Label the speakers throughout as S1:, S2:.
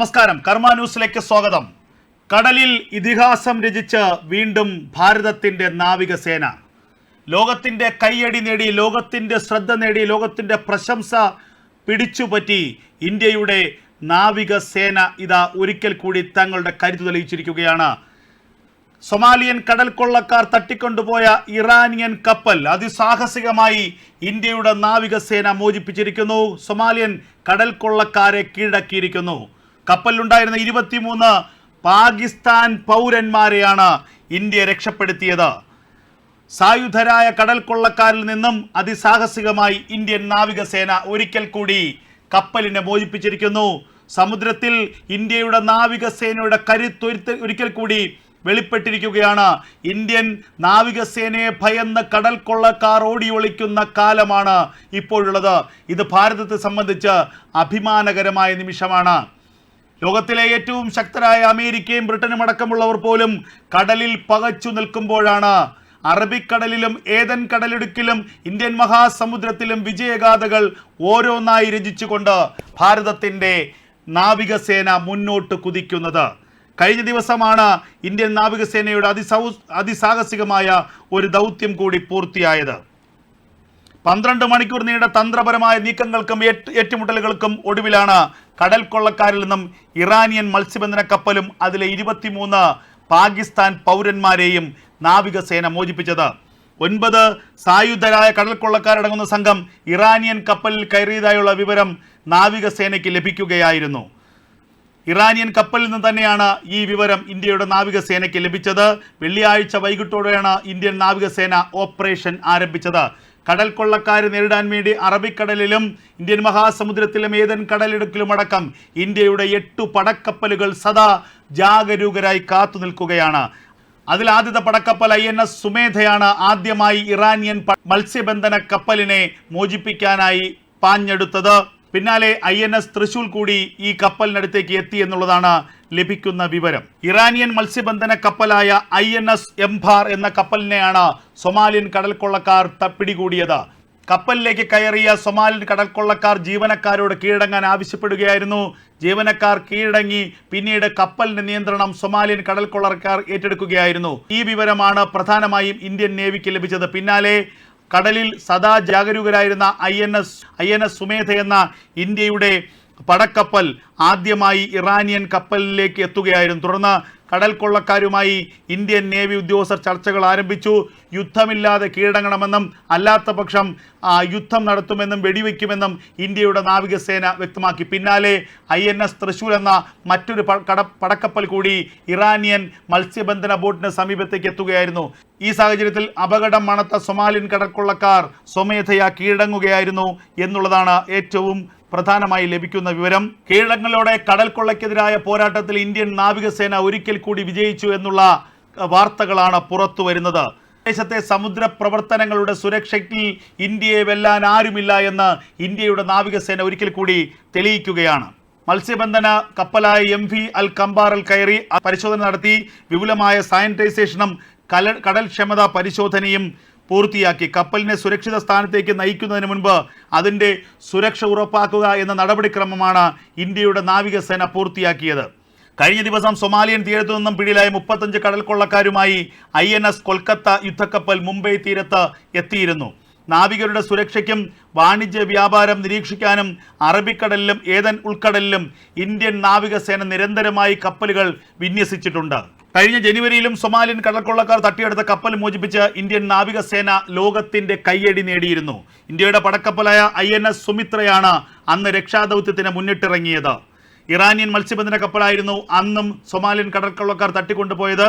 S1: നമസ്കാരം. കർമ്മ ന്യൂസിലേക്ക് സ്വാഗതം. കടലിൽ ഇതിഹാസം രചിച്ച് വീണ്ടും ഭാരതത്തിന്റെ നാവികസേന. ലോകത്തിന്റെ കൈയടി നേടി ലോകത്തിന്റെ ശ്രദ്ധ നേടി ലോകത്തിന്റെ പ്രശംസ പിടിച്ചുപറ്റി ഇന്ത്യയുടെ നാവികസേന ഇതാ ഒരിക്കൽ കൂടി തങ്ങളുടെ കരുത്ത് തെളിയിച്ചിരിക്കുകയാണ്. സൊമാലിയൻ കടൽ കൊള്ളക്കാർ തട്ടിക്കൊണ്ടുപോയ ഇറാനിയൻ കപ്പൽ അതിസാഹസികമായി ഇന്ത്യയുടെ നാവികസേന മോചിപ്പിച്ചിരിക്കുന്നു. സൊമാലിയൻ കടൽ കൊള്ളക്കാരെ കീഴടക്കിയിരിക്കുന്നു. കപ്പലിലുണ്ടായിരുന്ന ഇരുപത്തിമൂന്ന് പാകിസ്ഥാൻ പൗരന്മാരെയാണ് ഇന്ത്യ രക്ഷപ്പെടുത്തിയത്. സായുധരായ കടൽ കൊള്ളക്കാരിൽ നിന്നും അതിസാഹസികമായി ഇന്ത്യൻ നാവികസേന ഒരിക്കൽ കൂടി കപ്പലിനെ മോചിപ്പിച്ചിരിക്കുന്നു. സമുദ്രത്തിൽ ഇന്ത്യയുടെ നാവികസേനയുടെ കരുത്തൊരുത്ത് ഒരിക്കൽ കൂടി വെളിപ്പെട്ടിരിക്കുകയാണ്. ഇന്ത്യൻ നാവികസേനയെ ഭയന്ന് കടൽ കൊള്ളക്കാർ ഓടി ഒളിക്കുന്ന കാലമാണ് ഇപ്പോഴുള്ളത്. ഇത് ഭാരതത്തെ സംബന്ധിച്ച് അഭിമാനകരമായ നിമിഷമാണ്. ലോകത്തിലെ ഏറ്റവും ശക്തരായ അമേരിക്കയും ബ്രിട്ടനും അടക്കമുള്ളവർ പോലും കടലിൽ പകച്ചു നിൽക്കുമ്പോഴാണ് അറബിക്കടലിലും ഏതൻ കടലിടുക്കിലും ഇന്ത്യൻ മഹാസമുദ്രത്തിലും വിജയഗാഥകൾ ഓരോന്നായി രചിച്ചുകൊണ്ട് ഭാരതത്തിന്റെ നാവികസേന മുന്നോട്ട് കുതിക്കുന്നത്. കഴിഞ്ഞ ദിവസമാണ് ഇന്ത്യൻ നാവികസേനയുടെ അതിസൗ അതിസാഹസികമായ ഒരു ദൗത്യം കൂടി പൂർത്തിയായത്. പന്ത്രണ്ട് മണിക്കൂർ നീണ്ട തന്ത്രപരമായ നീക്കങ്ങൾക്കും ഏറ്റുമുട്ടലുകൾക്കും ഒടുവിലാണ് കടൽ കൊള്ളക്കാരിൽ നിന്നും ഇറാനിയൻ മത്സ്യബന്ധന കപ്പലും അതിലെ ഇരുപത്തിമൂന്ന് പാകിസ്ഥാൻ പൗരന്മാരെയും നാവികസേന മോചിപ്പിച്ചത്. ഒൻപത് സായുധരായ കടൽ കൊള്ളക്കാരടങ്ങുന്ന സംഘം ഇറാനിയൻ കപ്പലിൽ കയറിയതായുള്ള വിവരം നാവികസേനയ്ക്ക് ലഭിക്കുകയായിരുന്നു. ഇറാനിയൻ കപ്പലിൽ നിന്ന് തന്നെയാണ് ഈ വിവരം ഇന്ത്യയുടെ നാവികസേനയ്ക്ക് ലഭിച്ചത്. വെള്ളിയാഴ്ച വൈകിട്ടോടെയാണ് ഇന്ത്യൻ നാവികസേന ഓപ്പറേഷൻ ആരംഭിച്ചത്. കടൽ കൊള്ളക്കാരെ നേരിടാൻ വേണ്ടി അറബിക്കടലിലും ഇന്ത്യൻ മഹാസമുദ്രത്തിലും ഏതൻ കടലിടുക്കിലും അടക്കം ഇന്ത്യയുടെ എട്ടു പടക്കപ്പലുകൾ സദാ ജാഗരൂകരായി കാത്തു നിൽക്കുകയാണ്. അതിൽ ആദ്യത്തെ പടക്കപ്പൽ ഐ എൻ എസ് സുമേധയാണ്. ആദ്യമായി ഇറാനിയൻ മത്സ്യബന്ധന കപ്പലിനെ മോചിപ്പിക്കാനായി പാഞ്ഞെടുത്തത്. പിന്നാലെ ഐ എൻ എസ് തൃശൂൽ കൂടി ഈ കപ്പലിനടുത്തേക്ക് എത്തി എന്നുള്ളതാണ് ലഭിക്കുന്ന വിവരം. ഇറാനിയൻ മത്സ്യബന്ധന കപ്പലായ ഐ എൻ എസ് എംഭാർ എന്ന കപ്പലിനെയാണ് സൊമാലിയൻ കടൽക്കൊള്ളക്കാർ തപ്പിടികൂടിയത് കപ്പലിലേക്ക് കയറിയ സൊമാലിയൻ കടൽക്കൊള്ളക്കാർ ജീവനക്കാരോട് കീഴടങ്ങാൻ ആവശ്യപ്പെടുകയായിരുന്നു. ജീവനക്കാർ കീഴടങ്ങി പിന്നീട് കപ്പലിന്റെ നിയന്ത്രണം സൊമാലിയൻ കടൽക്കൊള്ളക്കാർ ഏറ്റെടുക്കുകയായിരുന്നു. ഈ വിവരമാണ് പ്രധാനമായും ഇന്ത്യൻ നേവിക്ക് ലഭിച്ചത്. പിന്നാലെ കടലിൽ സദാ ജാഗരൂകരായിരുന്ന I N S I N S സുമേധ എന്ന ഇന്ത്യയുടെ പടക്കപ്പൽ ആദ്യമായി ഇറാനിയൻ കപ്പലിലേക്ക് എത്തുകയായിരുന്നു. തുടർന്ന് കടൽ കൊള്ളക്കാരുമായി ഇന്ത്യൻ നേവി ഉദ്യോഗസ്ഥർ ചർച്ചകൾ ആരംഭിച്ചു. യുദ്ധമില്ലാതെ കീഴടങ്ങണമെന്നും അല്ലാത്ത പക്ഷം യുദ്ധം നടത്തുമെന്നും വെടിവെക്കുമെന്നും ഇന്ത്യയുടെ നാവികസേന വ്യക്തമാക്കി. പിന്നാലെ ഐ എൻ എസ് തൃശൂർ എന്ന മറ്റൊരു പടക്കപ്പൽ കൂടി ഇറാനിയൻ മത്സ്യബന്ധന ബോട്ടിന് സമീപത്തേക്ക് എത്തുകയായിരുന്നു. ഈ സാഹചര്യത്തിൽ അപകടം മണത്ത സൊമാലിയൻ കടൽക്കൊള്ളക്കാർ സ്വമേധയാ കീഴടങ്ങുകയായിരുന്നു എന്നുള്ളതാണ് ഏറ്റവും പ്രധാനമായി ലഭിക്കുന്ന വിവരം കീഴടങ്ങളോടെ കടൽ കൊള്ളയ്ക്കെതിരായ പോരാട്ടത്തിൽ ഇന്ത്യൻ നാവികസേന ഒരിക്കൽ കൂടി വിജയിച്ചു എന്നുള്ള വാർത്തകളാണ് പുറത്തു വരുന്നത്. ദേശത്തെ സമുദ്ര പ്രവർത്തനങ്ങളുടെ സുരക്ഷയ്ക്ക് ഇന്ത്യയെ വെല്ലാൻ ആരുമില്ല എന്ന് ഇന്ത്യയുടെ നാവികസേന ഒരിക്കൽ കൂടി തെളിയിക്കുകയാണ്. മത്സ്യബന്ധന കപ്പലായ എം വി അൽ കമ്പാറിൽ കയറി പരിശോധന നടത്തി. വിപുലമായ സാനിറ്റൈസേഷനും കല കടൽ ക്ഷമത പരിശോധനയും പൂർത്തിയാക്കി. കപ്പലിനെ സുരക്ഷിത സ്ഥാനത്തേക്ക് നയിക്കുന്നതിന് മുൻപ് അതിന്റെ സുരക്ഷ ഉറപ്പാക്കുക എന്ന നടപടിക്രമമാണ് ഇന്ത്യയുടെ നാവികസേന പൂർത്തിയാക്കിയത്. കഴിഞ്ഞ ദിവസം സൊമാലിയൻ തീരത്തു നിന്നും പിടിയിലായ മുപ്പത്തഞ്ച് കടൽ കൊള്ളക്കാരുമായി ഐ എൻ എസ് കൊൽക്കത്ത യുദ്ധക്കപ്പൽ മുംബൈ തീരത്ത് എത്തിയിരുന്നു. നാവികരുടെ സുരക്ഷയ്ക്കും വാണിജ്യ വ്യാപാരം നിരീക്ഷിക്കാനും അറബിക്കടലിലും ഏതൻ ഉൾക്കടലിലും ഇന്ത്യൻ നാവികസേന നിരന്തരമായി കപ്പലുകൾ വിന്യസിച്ചിട്ടുണ്ട്. കഴിഞ്ഞ ജനുവരിയിലും സൊമാലിയൻ കടൽക്കൊള്ളക്കാർ തട്ടിയെടുത്ത കപ്പൽ മോചിപ്പിച്ച് ഇന്ത്യൻ നാവികസേന ലോകത്തിന്റെ കയ്യടി നേടിയിരുന്നു. ഇന്ത്യയുടെ പടക്കപ്പലായ ഐ എൻ എസ് സുമിത്രയാണ് അന്ന് രക്ഷാദൗത്യത്തിന് മുന്നിട്ടിറങ്ങിയത്. ഇറാനിയൻ മത്സ്യബന്ധന കപ്പലായിരുന്നു അന്നും സൊമാലിയൻ കടൽക്കൊള്ളക്കാർ തട്ടിക്കൊണ്ടുപോയത്.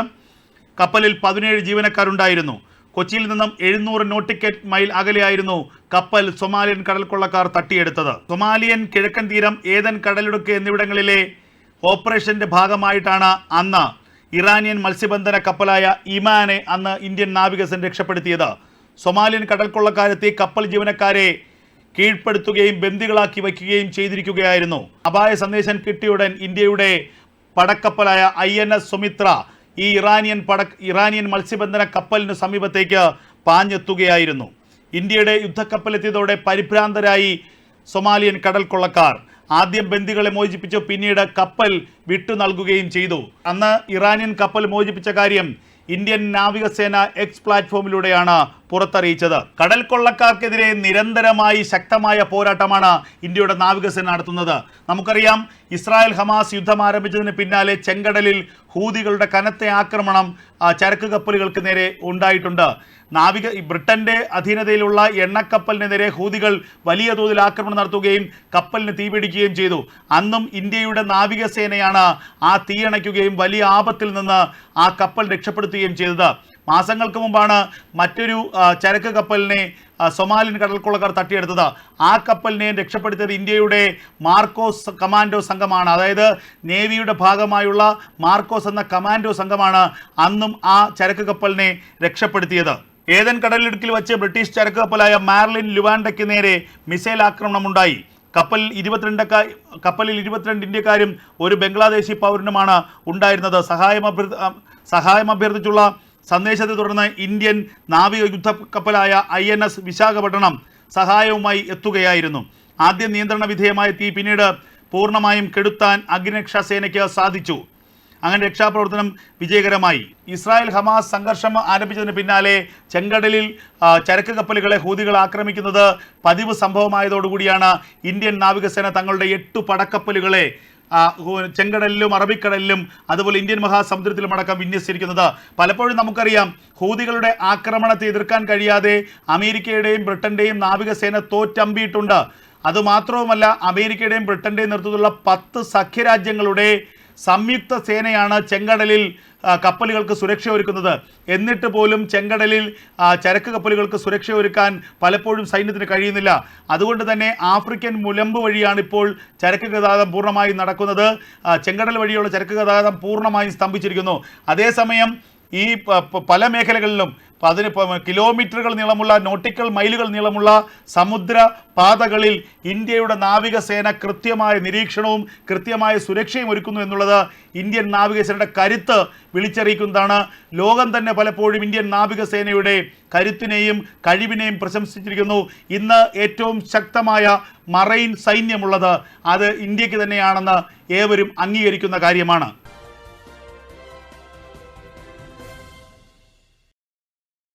S1: കപ്പലിൽ പതിനേഴ് ജീവനക്കാരുണ്ടായിരുന്നു. കൊച്ചിയിൽ നിന്നും എഴുന്നൂറ് നോട്ടിക്കറ്റ് മൈൽ അകലെയായിരുന്നു കപ്പൽ സൊമാലിയൻ കടൽക്കൊള്ളക്കാർ തട്ടിയെടുത്തത്. സൊമാലിയൻ കിഴക്കൻ തീരം ഏതൻ കടലിടുക്ക് എന്നിവിടങ്ങളിലെ ഓപ്പറേഷന്റെ ഭാഗമായിട്ടാണ് അന്ന് ഇറാനിയൻ മത്സ്യബന്ധന കപ്പലായ ഇമാനെ അന്ന് ഇന്ത്യൻ നാവികസേന രക്ഷപ്പെടുത്തിയത്. സൊമാലിയൻ കടൽക്കൊള്ളക്കാരെത്തി കപ്പൽ ജീവനക്കാരെ കീഴ്പ്പെടുത്തുകയും ബന്ദികളാക്കി വയ്ക്കുകയും ചെയ്തിരിക്കുകയായിരുന്നു. അപായ സന്ദേശം കിട്ടിയുടൻ ഇന്ത്യയുടെ പടക്കപ്പലായ ഐ എൻ എസ് സുമിത്ര ഈ ഇറാനിയൻ പട ഇറാനിയൻ മത്സ്യബന്ധന കപ്പലിന് സമീപത്തേക്ക് പാഞ്ഞെത്തുകയായിരുന്നു. ഇന്ത്യയുടെ യുദ്ധക്കപ്പലെത്തിയതോടെ പരിഭ്രാന്തരായി സൊമാലിയൻ കടൽ കൊള്ളക്കാർ ആദ്യം ബന്ദികളെ മോചിപ്പിച്ചു പിന്നീട് കപ്പൽ വിട്ടു നൽകുകയും ചെയ്തു. അന്ന് ഇറാനിയൻ കപ്പൽ മോചിപ്പിച്ച കാര്യം ഇന്ത്യൻ നാവികസേന എക്സ് പ്ലാറ്റ്ഫോമിലൂടെയാണ് പുറത്തറിയിച്ചത്. കടൽ കൊള്ളക്കാർക്കെതിരെ നിരന്തരമായി ശക്തമായ പോരാട്ടമാണ് ഇന്ത്യയുടെ നാവികസേന നടത്തുന്നത്. നമുക്കറിയാം ഇസ്രായേൽ ഹമാസ് യുദ്ധം ആരംഭിച്ചതിന് പിന്നാലെ ചെങ്കടലിൽ ഹൂതികളുടെ കനത്ത ആക്രമണം ചരക്ക് കപ്പലുകൾക്ക് നേരെ ഉണ്ടായിട്ടുണ്ട്. നാവിക ബ്രിട്ടന്റെ അധീനതയിലുള്ള എണ്ണക്കപ്പലിന് നേരെ ഹൂതികൾ വലിയ തോതിൽ ആക്രമണം നടത്തുകയും കപ്പലിന് തീപിടിക്കുകയും ചെയ്തു. അന്നും ഇന്ത്യയുടെ നാവികസേനയാണ് ആ തീയണയ്ക്കുകയും വലിയ ആപത്തിൽ നിന്ന് ആ കപ്പൽ രക്ഷപ്പെടുത്തുകയും ചെയ്തത്. മാസങ്ങൾക്ക് മുമ്പാണ് മറ്റൊരു ചരക്ക് കപ്പലിനെ സൊമാലിൻ കടൽക്കൊള്ളക്കാർ തട്ടിയെടുത്തത്. ആ കപ്പലിനെ രക്ഷപ്പെടുത്തിയത് ഇന്ത്യയുടെ മാർക്കോസ് കമാൻഡോ സംഘമാണ്. അതായത് നേവിയുടെ ഭാഗമായുള്ള മാർക്കോസ് എന്ന കമാൻഡോ സംഘമാണ് അന്നും ആ ചരക്ക് കപ്പലിനെ രക്ഷപ്പെടുത്തിയത്. ഏതൻ കടലിടുക്കിൽ വച്ച് ബ്രിട്ടീഷ് ചരക്ക് കപ്പലായ മാർലിൻ ലുവാൻഡയ്ക്ക് നേരെ മിസൈൽ ആക്രമണമുണ്ടായി. കപ്പൽ ഇരുപത്തിരണ്ടക്ക കപ്പലിൽ ഇരുപത്തിരണ്ട് ഇന്ത്യക്കാരും ഒരു ബംഗ്ലാദേശി പൗരനുമാണ് ഉണ്ടായിരുന്നത്. സഹായം അഭ്യർത്ഥ സഹായം അഭ്യർത്ഥിച്ചുള്ള സന്ദേശത്തെ തുടർന്ന് ഇന്ത്യൻ നാവിക യുദ്ധ കപ്പലായ ഐ എൻ എസ് വിശാഖപട്ടണം സഹായവുമായി എത്തുകയായിരുന്നു. ആദ്യം നിയന്ത്രണ വിധേയമായ തീ പിന്നീട് പൂർണമായും കെടുത്താൻ അഗ്നിരക്ഷാ സേനയ്ക്ക് സാധിച്ചു. അങ്ങനെ രക്ഷാപ്രവർത്തനം വിജയകരമായി. ഇസ്രായേൽ ഹമാസ് സംഘർഷം ആരംഭിച്ചതിന് പിന്നാലെ ചെങ്കടലിൽ ചരക്ക് കപ്പലുകളെ ഹൂതികൾ ആക്രമിക്കുന്നത് പതിവ് സംഭവമായതോടുകൂടിയാണ് ഇന്ത്യൻ നാവികസേന തങ്ങളുടെ എട്ട് പടക്കപ്പലുകളെ ചെങ്കടലിലും അറബിക്കടലിലും അതുപോലെ ഇന്ത്യൻ മഹാസമുദ്രത്തിലും അടക്കം വിന്യസിച്ചിരിക്കുന്നത്. പലപ്പോഴും നമുക്കറിയാം ഹൂതികളുടെ ആക്രമണത്തെ എതിർക്കാൻ കഴിയാതെ അമേരിക്കയുടെയും ബ്രിട്ടന്റെയും നാവികസേന തോറ്റമ്പിയിട്ടുണ്ട്. അതുമാത്രവുമല്ല അമേരിക്കയുടെയും ബ്രിട്ടന്റെയും നേതൃത്വത്തിലുള്ള പത്ത് സഖ്യരാജ്യങ്ങളുടെ സംയുക്ത സേനയാണ് ചെങ്കടലിൽ കപ്പലുകൾക്ക് സുരക്ഷ ഒരുക്കുന്നത്. എന്നിട്ട് പോലും ചെങ്കടലിൽ ചരക്ക് കപ്പലുകൾക്ക് സുരക്ഷ ഒരുക്കാൻ പലപ്പോഴും സൈന്യത്തിന് കഴിയുന്നില്ല. അതുകൊണ്ട് തന്നെ ആഫ്രിക്കൻ മുലമ്പ് വഴിയാണ് ഇപ്പോൾ ചരക്ക് ഗതാഗതം പൂർണമായും നടക്കുന്നത്. ചെങ്കടൽ വഴിയുള്ള ചരക്ക് ഗതാഗതം പൂർണമായും സ്തംഭിച്ചിരിക്കുന്നു. അതേസമയം ഈ പല മേഖലകളിലും അതിന് കിലോമീറ്ററുകൾ നീളമുള്ള നോട്ടിക്കൽ മൈലുകൾ നീളമുള്ള സമുദ്ര പാതകളിൽ ഇന്ത്യയുടെ നാവികസേന കൃത്യമായ നിരീക്ഷണവും കൃത്യമായ സുരക്ഷയും ഒരുക്കുന്നു എന്നുള്ളത് ഇന്ത്യൻ നാവികസേനയുടെ കരുത്ത് വിളിച്ചറിയിക്കുന്നതാണ്. ലോകം തന്നെ പലപ്പോഴും ഇന്ത്യൻ നാവികസേനയുടെ കരുത്തിനെയും കഴിവിനെയും പ്രശംസിച്ചിരിക്കുന്നു. ഇന്ന് ഏറ്റവും ശക്തമായ മറൈൻ സൈന്യമുള്ളത് അത് ഇന്ത്യയ്ക്ക് തന്നെയാണെന്ന് ഏവരും അംഗീകരിക്കുന്ന കാര്യമാണ്.